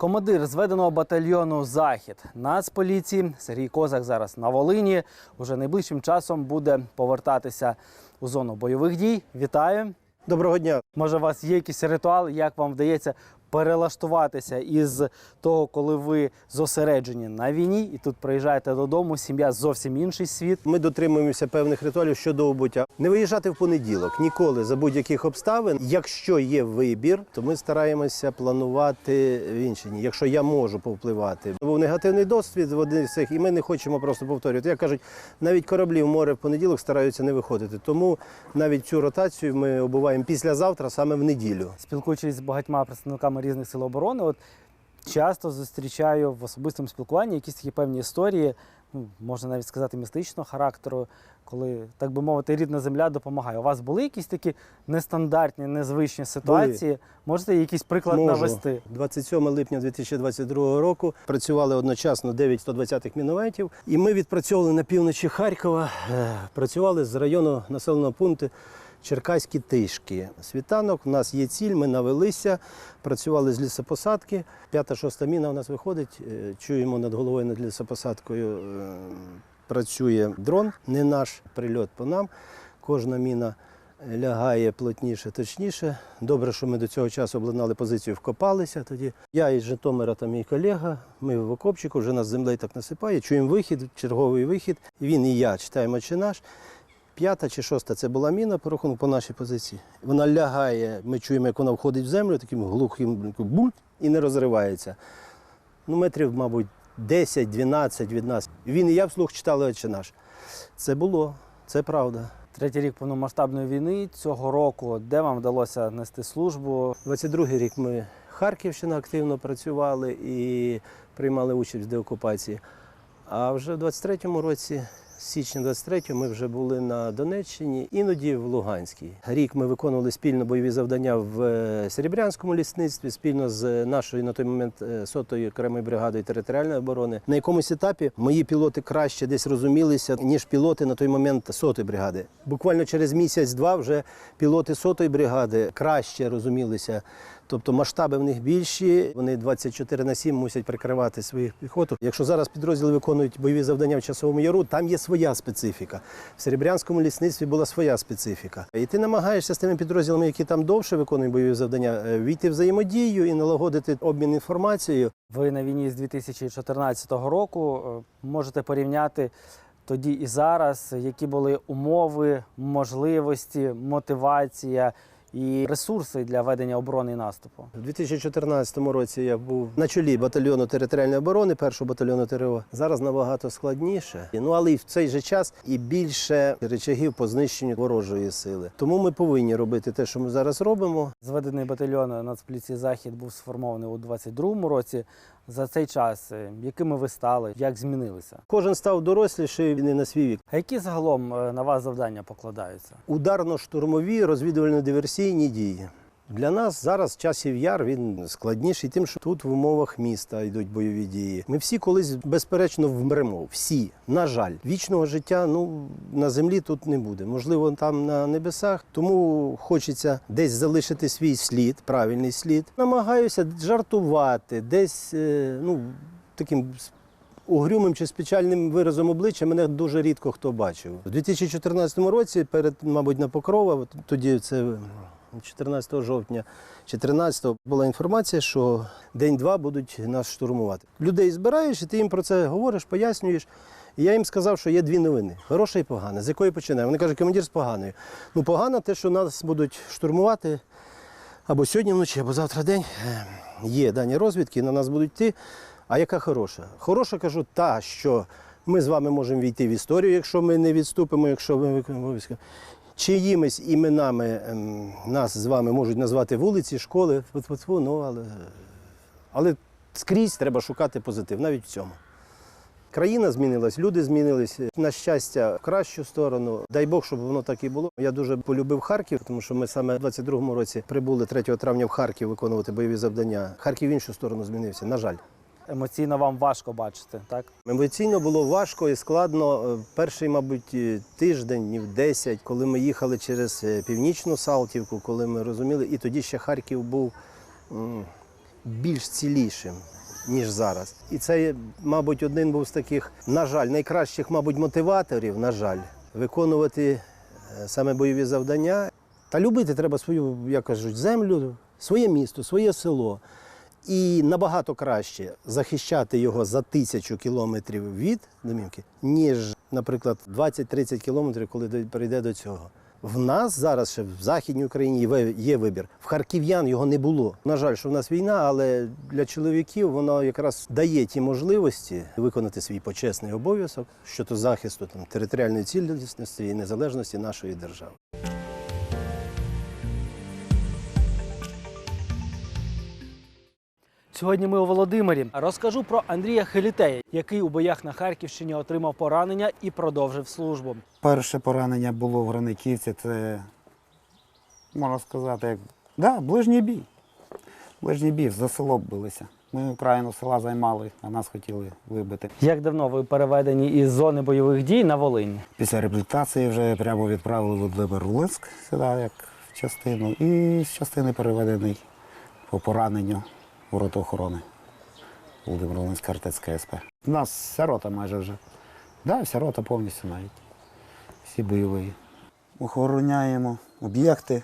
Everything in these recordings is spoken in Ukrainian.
Командир зведеного батальйону Захід Нацполіції Сергій Козак зараз на Волині. Уже найближчим часом буде повертатися у зону бойових дій. Вітаю! Доброго дня. Може, у вас є якийсь ритуал, як вам вдається перелаштуватися із того, коли ви зосереджені на війні, і тут приїжджаєте додому, сім'я зовсім інший світ. Ми дотримуємося певних ритуалів щодо обуття. Не виїжджати в понеділок ніколи за будь-яких обставин. Якщо є вибір, то ми стараємося планувати в інші дні. Якщо я можу повпливати, був негативний досвід в один з цих, і ми не хочемо просто повторювати. Як кажуть, навіть кораблі в море в понеділок стараються не виходити. Тому навіть цю ротацію ми обуваємо післязавтра, саме в неділю. Спілкуючись з багатьма представниками різних сил оборони, от часто зустрічаю в особистому спілкуванні якісь такі певні історії, ну, можна навіть сказати, містичного характеру, коли, так би мовити, рідна земля допомагає. У вас були якісь такі нестандартні, незвичні ситуації? Можете якийсь приклад Можу. навести? 27 липня 2022 року працювали одночасно 9 120-х мінометів, і ми відпрацьовували на півночі Харкова. е, Працювали з району населеного пункту Черкаські Тишки. Світанок, у нас є ціль, ми навелися, працювали з лісопосадки. П'ята-шоста міна у нас виходить. е, Чуємо над головою над лісопосадкою. е, Працює дрон, не наш прильот по нам. Кожна міна лягає плотніше, точніше. Добре, що ми до цього часу обладнали позицію, вкопалися тоді. Я із Житомира та мій колега, ми в окопчику, вже нас землею так насипає, чуємо вихід, черговий вихід. Він і я читаємо чи наш. П'ята чи шоста це була міна по рахунку по нашій позиції. Вона лягає, ми чуємо, як вона входить в землю, таким глухим бульт і не розривається. Ну, метрів, мабуть, 10-12 від нас. Він і я вслух читали «Отче наш. Це було, це правда. Третій рік повномасштабної війни цього року, де вам вдалося нести службу? 22-й рік ми Харківщина активно працювали і приймали участь в деокупації. А вже в 23-му році, січня 23-го, ми вже були на Донеччині, іноді в Луганській. Рік ми виконували спільно бойові завдання в е, Серебрянському лісництві, спільно з нашою на той момент е, сотою окремою бригадою територіальної оборони. На якомусь етапі мої пілоти краще десь розумілися, ніж пілоти на той момент сотої бригади. Буквально через місяць-два вже пілоти сотої бригади краще розумілися. Тобто масштаби в них більші, вони 24 на 7 мусять прикривати свою піхоту. Якщо зараз підрозділи виконують бойові завдання в часовому яру, там є своя специфіка. В Серебрянському лісництві була своя специфіка. І ти намагаєшся з тими підрозділами, які там довше виконують бойові завдання, е, війти взаємодію і налагодити обмін інформацією. Ви на війні з 2014 року е, можете порівняти тоді і зараз, які були умови, можливості, мотивація і ресурси для ведення оборони і наступу. У 2014 році я був на чолі батальйону територіальної оборони, першого батальйону ТРО. Зараз набагато складніше. Ну але і в цей же час і більше речагів по знищенню ворожої сили. Тому ми повинні робити те, що ми зараз робимо. Зведений батальйон Нацполіції Захід був сформований у 22-му році. За цей час е, якими ви стали, як змінилися? Кожен став доросліший і на свій вік. А які загалом е, на вас завдання покладаються? Ударно-штурмові розвідувально-диверсійні дії. Для нас зараз часів яр він складніший, тим, що тут в умовах міста йдуть бойові дії. Ми всі колись безперечно вмремо. Всі, на жаль, вічного життя ну на землі тут не буде. Можливо, там на небесах. Тому хочеться десь залишити свій слід, правильний слід. Намагаюся жартувати, десь е, ну таким угрюмим чи спеціальним виразом обличчя мене дуже рідко хто бачив. У 2014 році, перед, мабуть, на Покрова, тоді це 14 жовтня, 14-го була інформація, що день-два будуть нас штурмувати. Людей збираєш, і ти їм про це говориш, пояснюєш. І я їм сказав, що є дві новини: хороша і погана. З якої починаємо? Вони кажуть, командир з поганою. Ну, погано те, що нас будуть штурмувати або сьогодні вночі, або завтра день. Е, Є дані розвідки, на нас будуть йти. А яка хороша? Хороша, кажу, та, що ми з вами можемо війти в історію, якщо ми не відступимо, якщо ми виконуємо обов'язки. Чиїмись іменами ем, нас з вами можуть назвати вулиці, школи, ну, але, але скрізь треба шукати позитив, навіть в цьому. Країна змінилась, люди змінились. На щастя, в кращу сторону. Дай Бог, щоб воно так і було. Я дуже полюбив Харків, тому що ми саме в 22-му році прибули 3 травня в Харків виконувати бойові завдання. Харків в іншу сторону змінився. На жаль. Емоційно вам важко бачити, так? Емоційно було важко і складно. Е, Перший, мабуть, е, тиждень, днів 10, коли ми їхали через е, північну Салтівку, коли ми розуміли, і тоді ще Харків був більш цілішим, ніж зараз. І це, мабуть, один був з таких, на жаль, найкращих, мабуть, мотиваторів, на жаль, виконувати саме бойові завдання. Та любити треба свою, як кажуть, землю, своє місто, своє село. І набагато краще захищати його за тисячу кілометрів від домівки, ніж, наприклад, 20-30 кілометрів, коли перейде до цього. В нас зараз ще в Західній Україні є вибір. В харків'ян його не було. На жаль, що в нас війна, але для чоловіків воно якраз дає ті можливості виконати свій почесний обов'язок щодо захисту там, територіальної цілісності і незалежності нашої держави. Сьогодні ми у Володимирі. Розкажу про Андрія Хелітея, який у боях на Харківщині отримав поранення і продовжив службу. Перше поранення було в Граниківці, це, можна сказати, як да, ближній бій. Ближній бій, за село билися. Ми окраїну села займали, а нас хотіли вибити. Як давно ви переведені із зони бойових дій на Волинь? Після реабілітації вже прямо відправили в Володимир Луцьк сюди, як в частину, і з частини переведений по пораненню охорони. Володимир Волинська артецька СП. У нас вся рота майже вже. Да, вся рота повністю навіть. Всі бойові. Охороняємо об'єкти.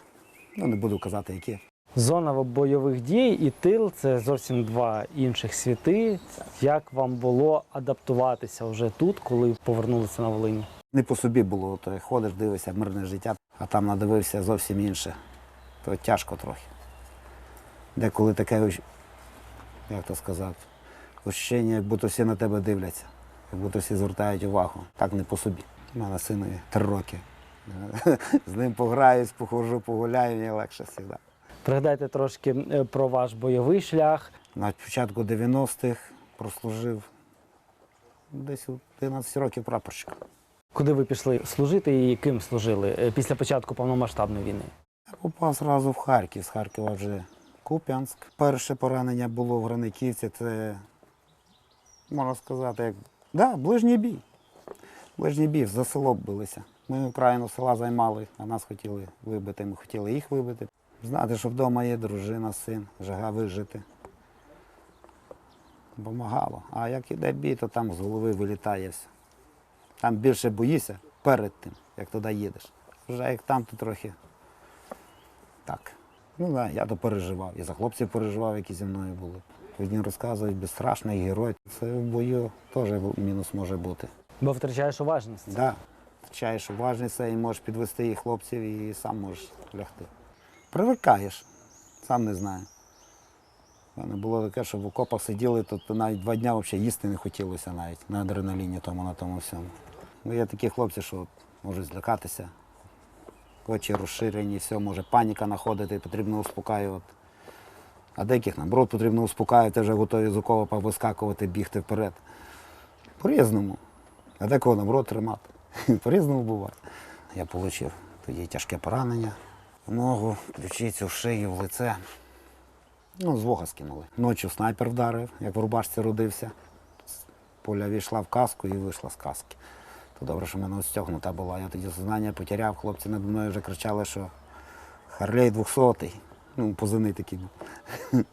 Ну, не буду казати, які. Зона бойових дій і тил це зовсім два інших світи. Як вам було адаптуватися вже тут, коли повернулися на Волинь? Не по собі було, то ходиш, дивишся мирне життя, а там надивився зовсім інше. То тяжко трохи. Деколи таке, як то сказати, ощущення, як будто всі на тебе дивляться, як будто всі звертають увагу. Так не по собі. У мене синові три роки. З ним пограюсь, походжу, погуляю, мені легше завжди. Пригадайте трошки е, про ваш бойовий шлях. На початку 90-х прослужив десь у 11 років прапорщиком. Куди ви пішли служити і ким служили е, після початку повномасштабної війни? Я попав зразу в Харків, з Харкова вже Куп'янськ. Перше поранення було в Граниківці, це, можна сказати, як да, ближній бій. Ближній бій, за село билися. Ми окраїну села займали, а нас хотіли вибити, ми хотіли їх вибити. Знати, що вдома є дружина, син, жага вижити. Помагало. А як іде бій, то там з голови вилітає все. Там більше боїшся перед тим, як туди їдеш. Вже як там, то трохи так. Ну да, я то переживав. І за хлопців переживав, які зі мною були. Одні розказують, безстрашний герой. Це в бою теж мінус може бути. Бо втрачаєш уважність. Да. Вчаєш уважність і можеш підвести і хлопців, і сам можеш лягти. Привикаєш, сам не знаю. У мене було таке, що в окопах сиділи, то навіть два дні взагалі їсти не хотілося навіть на адреналіні тому на тому всьому. Ну, є такі хлопці, що можуть злякатися, очі розширені, все, може паніка находити, потрібно успокаювати. А деяких наоборот потрібно успокаювати, вже готові з окопа вискакувати, бігти вперед. По-різному. А декого наоборот тримати. По-різному буває. Я отримав тоді тяжке поранення. В ногу, ключицю, в шию, в лице. Ну, з вуха скинули. Ночі снайпер вдарив, як в рубашці родився. Поля війшла в каску і вийшла з каски. То добре, що мене стягнута була. Я тоді сознання потеряв, хлопці над мною вже кричали, що Харлей 200-й. Ну, позивний такий.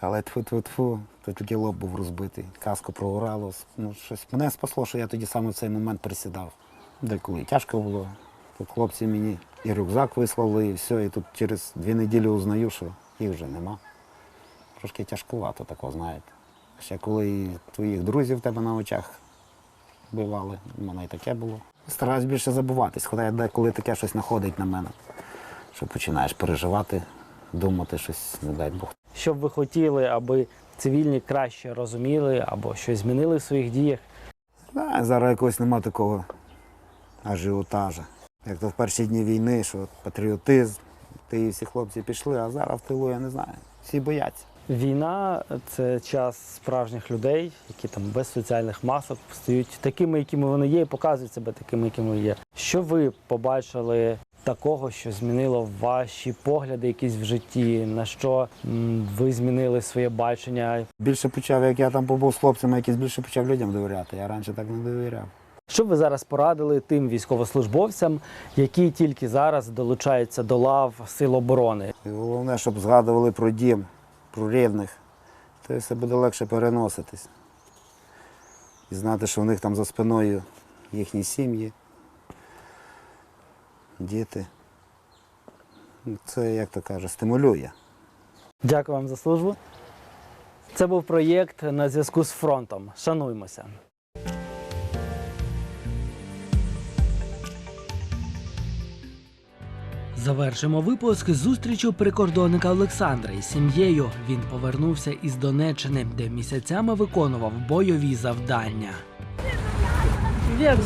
Але тфу-тфу-тфу, то тільки лоб був розбитий, каску прогорало. Ну, щось. Мене спасло, що я тоді саме в цей момент присідав. Деколи тяжко було. Тут хлопці мені і рюкзак вислали, і все. І тут через дві неділі узнаю, що їх вже нема. Трошки тяжкувато такого, знаєте. Ще коли твоїх друзів в тебе на очах бивали, у мене і таке було. Стараюсь більше забуватись, хоча деколи таке щось находить на мене, що починаєш переживати, думати щось, не дай Бог. Що б ви хотіли, аби цивільні краще розуміли або щось змінили в своїх діях? Да, зараз якогось нема такого ажіотажа. Як то в перші дні війни, що патріотизм, ти і всі хлопці пішли, а зараз в тилу я не знаю. Всі бояться. Війна це час справжніх людей, які там без соціальних масок стають такими, якими вони є, і показують себе такими, якими є. Що ви побачили такого, що змінило ваші погляди якісь в житті? На що м, ви змінили своє бачення? Більше почав, як я там побув з хлопцями, якось більше почав людям довіряти. Я раніше так не довіряв. Що б ви зараз порадили тим військовослужбовцям, які тільки зараз долучаються до лав Сил оборони? І головне, щоб згадували про дім, про рідних. То все буде легше переноситись. І знати, що в них там за спиною їхні сім'ї, діти. Це, як то каже, стимулює. Дякую вам за службу. Це був проєкт на зв'язку з фронтом. Шануймося. Завершимо випуск зустрічю прикордонника Олександра із сім'єю. Він повернувся із Донеччини, де місяцями виконував бойові завдання. Як